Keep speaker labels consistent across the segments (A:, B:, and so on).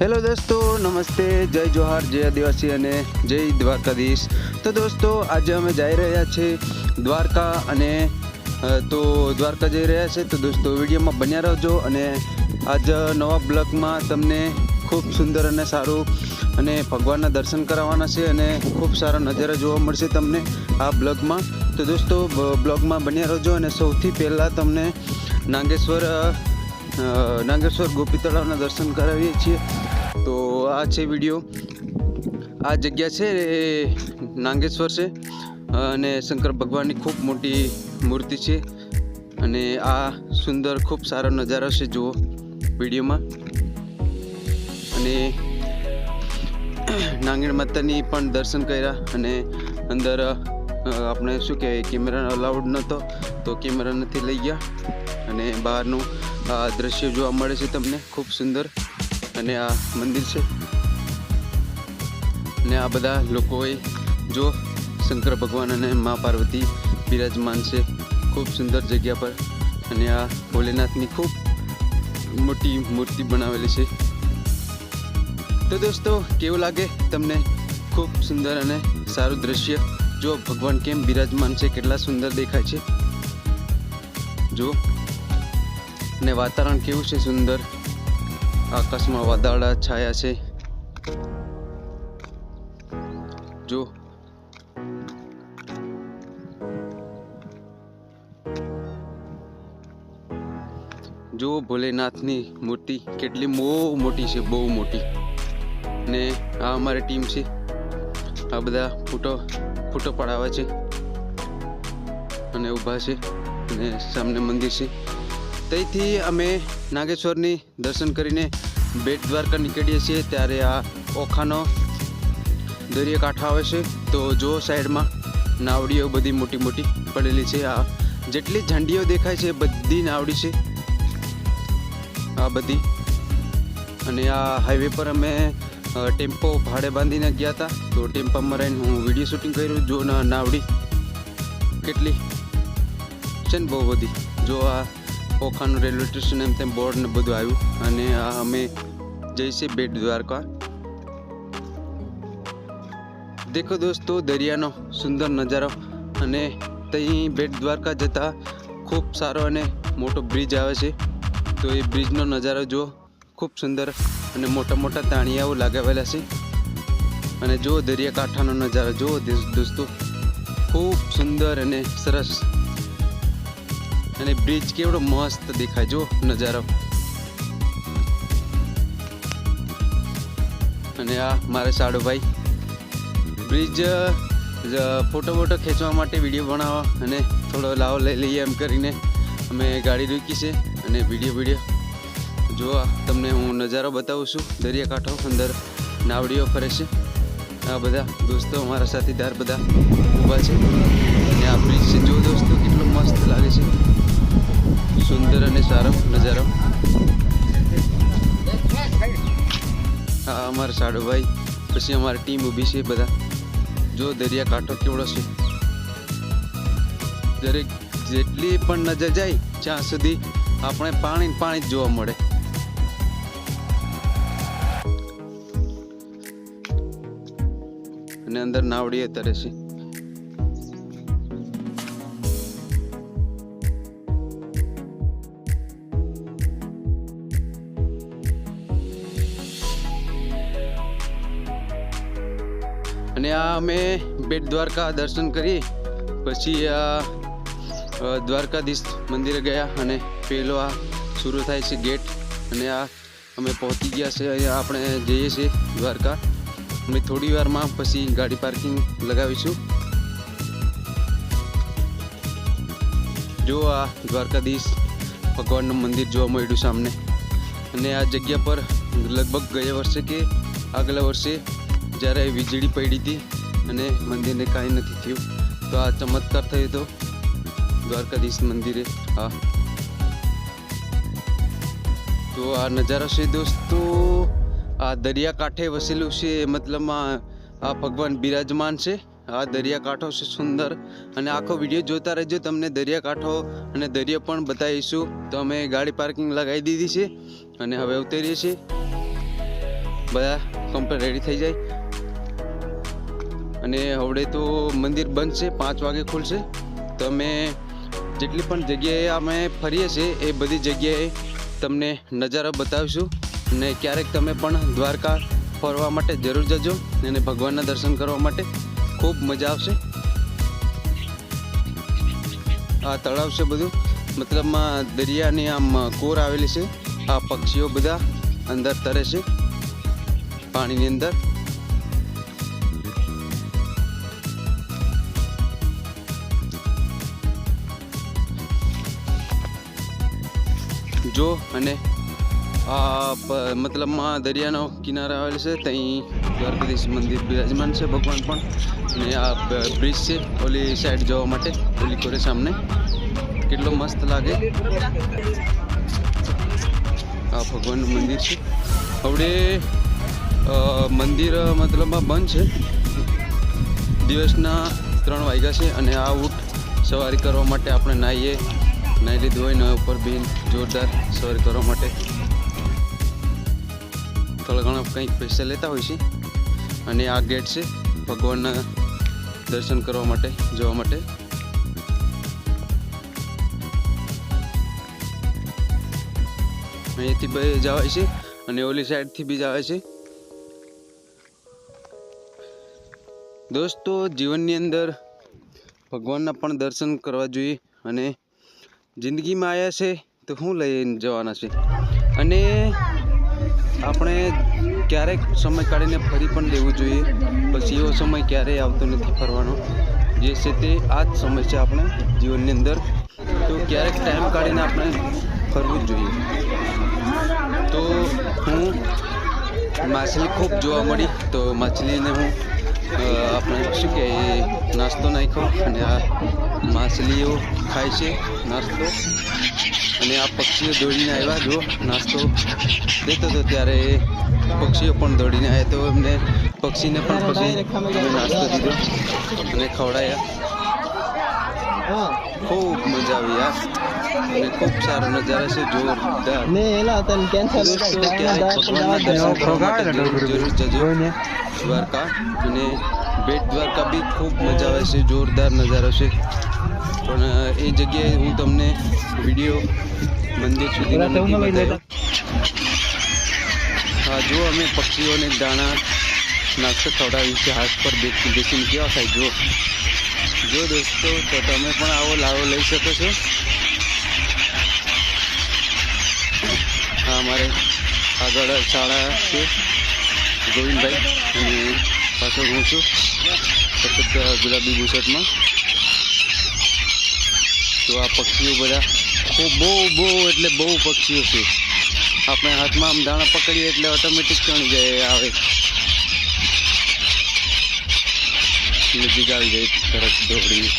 A: Hello દોસ્તો, નમસ્તે, જય જોહાર, જય આદિવાસી અને જય દ્વારકાધીશ. તો દોસ્તો, આજે અમે જઈ રહ્યા છીએ દ્વારકા અને તો દ્વારકા જઈ રહ્યા છે, તો દોસ્તો વિડીયોમાં બન્યા રહેજો અને આજ નવા બ્લોગમાં તમને ખૂબ સુંદર અને સારું અને ભગવાનના દર્શન કરાવવાના છે અને ખૂબ સારા નજારા જોવા મળશે તમને આ બ્લોગમાં. તો દોસ્તો બ્લોગમાં બન્યા રહેજો અને સૌથી પહેલાં તમને નાગેશ્વર નાગેશ્વર ગોપી તળાવના દર્શન કરાવીએ છીએ. તો આ છે વીડિયો. આ જગ્યા છે એ નાગેશ્વર છે. અને શંકર ભગવાનની ખૂબ મોટી મૂર્તિ છે. અને આ સુંદર ખૂબ સારો નજારો છે, જુઓ વિડીયોમાં. અને નાંગેણ માતાની પણ દર્શન કર્યા અને અંદર આપણે શું કહેવાય કેમેરા અલાઉડ નહોતો, તો કેમેરા નથી લઈ ગયા. અને બહારનું, આ દ્રશ્ય જોવા મળે છે તમને, ખૂબ સુંદર. અને આ મંદિર છે. અને આ બધા લોકોએ જો શંકર ભગવાન અને મા પાર્વતી બિરાજમાન છે, ખૂબ સુંદર જગ્યા પર. અને આ ભોલેનાથની ખૂબ મોટી મૂર્તિ બનાવેલી છે. તો દોસ્તો, કેવું લાગે તમને ખૂબ સુંદર અને સારું દ્રશ્ય? જો ભગવાન કેમ બિરાજમાન છે, કેટલા સુંદર દેખાય છે? જો. ને વાતાવરણ કેવું છે સુંદર? આકાશમાં વાદળા છાયા છે. જો. જો ભોલેનાથની મૂર્તિ કેટલી બહુ મોટી છે, બહુ મોટી. ને આ અમારી ટીમ છે. આ બધા ફોટો ફોટો પડાવે છે. અને ઊભા છે. અને સામને મંદિર છે. ત્યાંથી અમે નાગેશ્વરની દર્શન કરીને બેટ દ્વારકા નીકળીએ છીએ. ત્યારે આ ઓખાનો દરિયાકાંઠો આવે છે. તો જો સાઈડમાં નાવડીઓ બધી મોટી મોટી પડેલી છે. આ જેટલી ઝંડીઓ દેખાય છે બધી નાવડી છે. આ બધી. અને આ હાઈવે પર અમે ટેમ્પો ભાડે બાંધીને ગયા હતા. તો ટેમ્પામાં રહીને હું વીડિયો શૂટિંગ કર્યું. જો નાવડી કેટલી છે ને બહુ બધી. જો આ ઓખાનું રેલવે સ્ટેશન એમ તેમ બોર્ડ ને બધું આવ્યું. અને આ અમે જઈશે બેટ દ્વારકા. દેખો દોસ્તો, દરિયાનો સુંદર નજારો. અને ત્યાં બેટ દ્વારકા જતા ખૂબ સારો અને મોટો બ્રિજ આવે છે. તો એ બ્રિજનો નજારો જુઓ. ખૂબ સુંદર અને મોટા મોટા તાણિયાઓ લગાવેલા છે. અને જુઓ દરિયાકાંઠાનો નજારો, જુઓ દોસ- દોસ્તો. ખૂબ સુંદર અને સરસ અને બ્રિજ કેવડો મસ્ત દેખાય જો નજારો. અને આ મારે સાડુભાઈ. બ્રિજ ફોટો વોટો ખેંચવા માટે વીડિયો બનાવવા અને થોડો લાવો લઈ લઈએ એમ કરીને અમે ગાડી રોકી છે અને વીડિયો વીડિયો જો તમને હું નજારો બતાવું છું. દરિયાકાંઠો અંદર નાવડીઓ ફરે છે. આ બધા દોસ્તો અમારા સાથીદાર બધા ઊભા છે. અને આ બ્રિજ છે. જો દોસ્તો કેટલો મસ્ત લાગે છે. સુંદર અને સારો નજારો. આ અમારા સાડુભાઈ, પછી અમારી ટીમ ઊભી છે બધા. જો દરિયાકાંઠો કેવડો છે. દરેક જેટલી પણ નજર જાય, ત્યાં સુધી આપણે પાણી પાણી જ જોવા મળે. અને અંદર નાવડીએ તરે છે. અને આ અમે બેટ દ્વારકા દર્શન કરી પછી આ અ, દ્વારકાધીશ મંદિરે ગયા અને પેલો આ શરૂ થાય છે ગેટ અને આ અમે પહોંચી ગયા છે અહીંયા આપણે જઈએ છીએ દ્વારકા. અમે થોડી વારમાં પછી ગાડી પાર્કિંગ લગાવીશું. જો આ દ્વારકાધીશ ભગવાનનું મંદિર જોવા મળ્યું સામને. અને આ જગ્યા પર લગભગ ગયા વર્ષે કે આગલા વર્ષે જ્યારે વીજળી પડી હતી અને મંદિરને કાંઈ નથી થયું, તો આ ચમત્કાર થયો હતો દ્વારકાધીશ મંદિરે. હા. તો આ નજારો છે દોસ્તો, આ દરિયાકાંઠે વસેલું છે મતલબમાં આ ભગવાન બિરાજમાન છે. આ દરિયાકાંઠો છે સુંદર અને આખો વીડિયો જોતા રહેજો, તમને દરિયાકાંઠો અને દરિયો પણ બતાવીશું. તો અમે ગાડી પાર્કિંગ લગાવી દીધી છે અને હવે ઉતરીએ છીએ. બધા કમ્પ્લેટ રેડી થઈ જાય. અને હવે તો મંદિર બંધ છે, પાંચ વાગે ખુલશે. તો અમે જેટલી પણ જગ્યાએ અમે ફરીએ છીએ, એ બધી જગ્યાએ તમને નજારો બતાવીશું. અને ક્યારેક તમે પણ દ્વારકા ફરવા માટે જરૂર જજો અને ભગવાનના દર્શન કરવા માટે ખૂબ મજા આવશે. આ તળાવ છે બધું. મતલબમાં દરિયાની આમ કોર આવેલી છે. આ પક્ષીઓ બધા અંદર તરે છે, પાણીની અંદર. જો અને આ મતલબમાં દરિયાનો કિનારો આવેલ છે, ત્યાં દ્વારકાધીશ મંદિર બિરાજમાન છે, ભગવાન પણ. અને આ બ્રિજ છે, ઓલી સાઈડ જવા માટે, ઓલી કોરે સામને. કેટલો મસ્ત લાગે. આ ભગવાનનું મંદિર છે. હવે મંદિર મતલબમાં બંધ છે. દિવસના ત્રણ વાગ્યા છે અને આ ઊંટ સવારી કરવા માટે આપણે નાહીએ. નાહી લીધું હોય ને ઉપર બી જોરદાર સવારી કરવા માટે. થોડા ઘણા કંઈક પૈસા લેતા હોય છે. અને આ ગેટ છે ભગવાનના દર્શન કરવા માટે, જવા માટે. અહીંયાથી બે જવાય છે અને ઓલી સાઈડથી બી જવાય છે. દોસ્તો, જીવનની અંદર ભગવાનના પણ દર્શન કરવા જોઈએ અને જિંદગીમાં આવ્યા છે, તો શું લઈને જવાના છે. અને આપણે ક્યારેક સમય કાઢીને ફરી પણ લેવું જોઈએ. પછી એવો સમય ક્યારેય આવતો નથી ફરવાનો. જે છે તે આ જ સમય છે આપણે જીવનની અંદર. તો ક્યારેક ટાઈમ કાઢીને આપણે ફરવું જ જોઈએ. તો હું માછલી ખૂબ જોવા મળી. તો માછલીને હું આપણે શું કે નાસ્તો નાખ્યો. અને આ માછલીઓ ખાય છે નાસ્તો. અને આ પક્ષીઓ દોડીને આવ્યા. જો નાસ્તો દેતો હતો ત્યારે પક્ષીઓ પણ દોડીને આવ્યા. તો એમને પક્ષીને પણ પછી નાસ્તો દીધો અને ખવડાયા. ખૂબ મજા આવી યાર અને ખૂબ સારો નજારો છે જોરદાર.
B: ને એલા તને કેન્સલ
A: દોસ્તો ક્યારેક ભગવાનના દર્શન કરવા માટે જરૂર જરૂર જજો. દ્વારકા. અને બેટ દ્વારકા બી ખૂબ મજા આવે છે જોરદાર નજારો છે. પણ એ જગ્યાએ હું તમને વીડિયો મંદિર સુધી બતાવ્યો. હા જો અમે પક્ષીઓને દાણા નાસ્તો ખવડાવ્યું છે હાથ પર બેસી બેસીને કેવા ખાય જો જો દોસ્તો તો તમે પણ આવો લાવો લઈ શકો છો. હા અમારે આગળ શાળા છે ગોવિંદભાઈ અને પાછળ હું છું. સતત ગુલાબી બુશર્ટમાં તો આ પક્ષીઓ બધા ખૂબ બહુ બહુ એટલે બહુ પક્ષીઓ છે આપણે હાથમાં આમ દાણા પકડીએ એટલે ઓટોમેટિક ચણી જાય આવે નજીક આવી જાય તરત દોડીને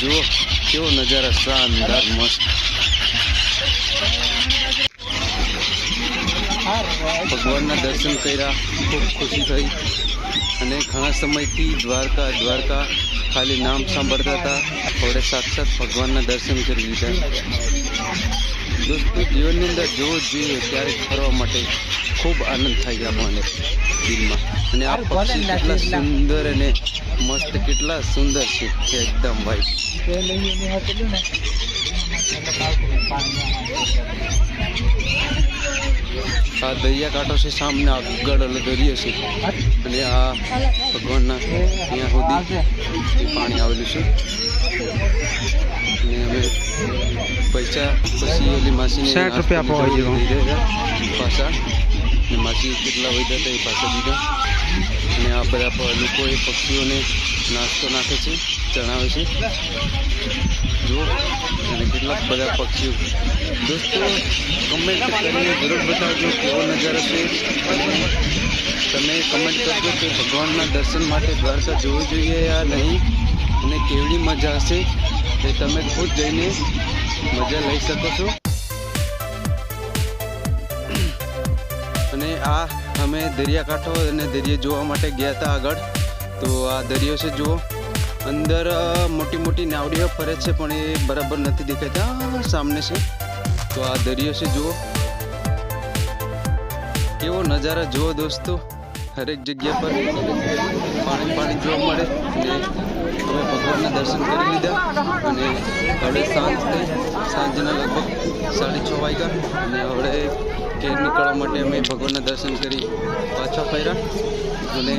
A: જુઓ કેવો નજારા શાનદાર મસ્ત ભગવાનના દર્શન કર્યા, ખૂબ ખુશી થઈ. અને ઘણા સમયથી દ્વારકા દ્વારકા ખાલી નામ સાંભળતા હતા. હવે સાક્ષાત ભગવાનના દર્શન કરી લીધા. દોસ્તો, જીવનની અંદર જોવો જોઈએ ક્યારેક ફરવા માટે ખૂબ આનંદ થાય આપણને દિલમાં. અને આ પક્ષી કેટલા સુંદર અને મસ્ત, કેટલા સુંદર છે એકદમ ભાઈ આ દરિયાકાંઠો છે સામે આગળ ઓલો દરિયો છે. અને આ ભગવાનના ત્યાં સુધી પાણી આવેલું છે. અને અમે પૈસા પછી ઓલી માસીને
B: સાઠ રૂપિયા આપવા જોઈએ.
A: પાછા. અને માસી કેટલા વધ્યા હતા એ પાછા દીધા. અને આ બધા લોકો એ પક્ષીઓને નાસ્તો નાખે છે ચણાવે છે. અને કેટલાક બધા પક્ષીઓ. દોસ્તો કમેન્ટ કરીને જરૂર બતાવજો, કેવો નજારો છે? તમે કમેન્ટ કરજો કે ભગવાનના દર્શન માટે દ્વારકા જોવું જોઈએ યા નહીં? અને કેવડી મજા હશે? તે તમે ખુદ જઈને મજા લઈ શકો છો. અને આ અમે દરિયાકાંઠો અને દરિયો જોવા માટે ગયા હતા આગળ. તો આ દરિયો છે, જુઓ. અંદર મોટી મોટી નાવડીઓ ફરે છે, પણ એ બરાબર નથી દેખાતા. સામને છે. તો આ દરિયો છે, જુઓ. કેવો નજારા જુઓ દોસ્તો. હરેક જગ્યા પર પાણી પાણી જોવા મળે. અને અમે ભગવાનના દર્શન કરી લીધા. અને હવે સાંજ થઈ. સાંજના લગભગ સાડી છ વાગ્યા. અને હવે ઘેર નીકળવા માટે અમે ભગવાનના દર્શન કરી પાછા ફર્યા. અને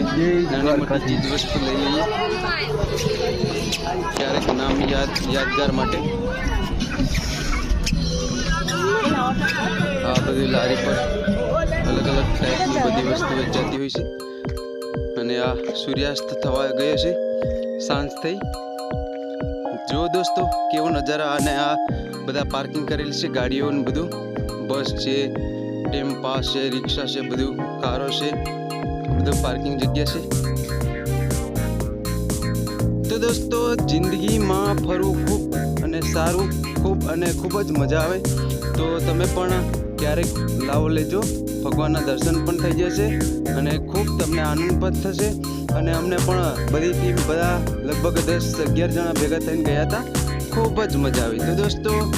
A: નાની મોટી ચીજ વસ્તુ લઈ લઈએ ક્યારેક નામ યાદ, યાદગાર માટે. આ બધી લારી પર અલગ અલગ ટાઈપની બધી વસ્તુ વેચાતી હોય છે. અને આ સૂર્યાસ્ત થવા ગયો છે. સાંજ થઈ. જો દોસ્તો, કેવો નજારા અને આ બધા પાર્કિંગ કરેલી છે, ગાડીઓ ને બધું. બસ છે ટેમ્પા છે, રિક્ષા છે, બધું કારો છે, બધું પાર્કિંગ જગ્યા છે. તો દોસ્તો, જિંદગીમાં ફરવું ખૂબ અને સારું, ખૂબ અને ખૂબ જ મજા આવે. તો તમે પણ ક્યારેક લાવો લેજો. ભગવાનના દર્શન પણ થઈ જશે અને ખૂબ તમને આનંદ પણ થશે. અને અમને પણ બધી ટીમ બધા લગભગ દસ અગિયાર જણા ભેગા થઈને ગયા હતા. ખૂબ જ મજા આવી. તો દોસ્તો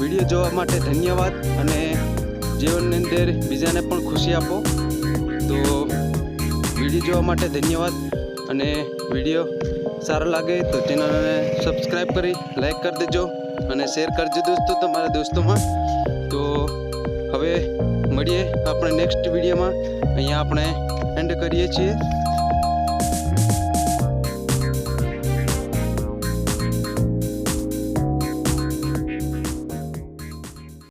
A: વીડિયો જોવા માટે ધન્યવાદ અને જીવનની અંદર બીજાને પણ ખુશી આપો. તો વીડિયો જોવા માટે ધન્યવાદ અને વીડિયો સારો લાગે તો ચેનલને સબસ્ક્રાઈબ કરી લાઈક કરી દેજો અને શેર કરજો દોસ્તો તમારા દોસ્તોમાં. તો હવે મળીએ આપણે નેક્સ્ટ વિડીયોમાં. અહીંયા આપણે એન્ડ કરીએ છીએ.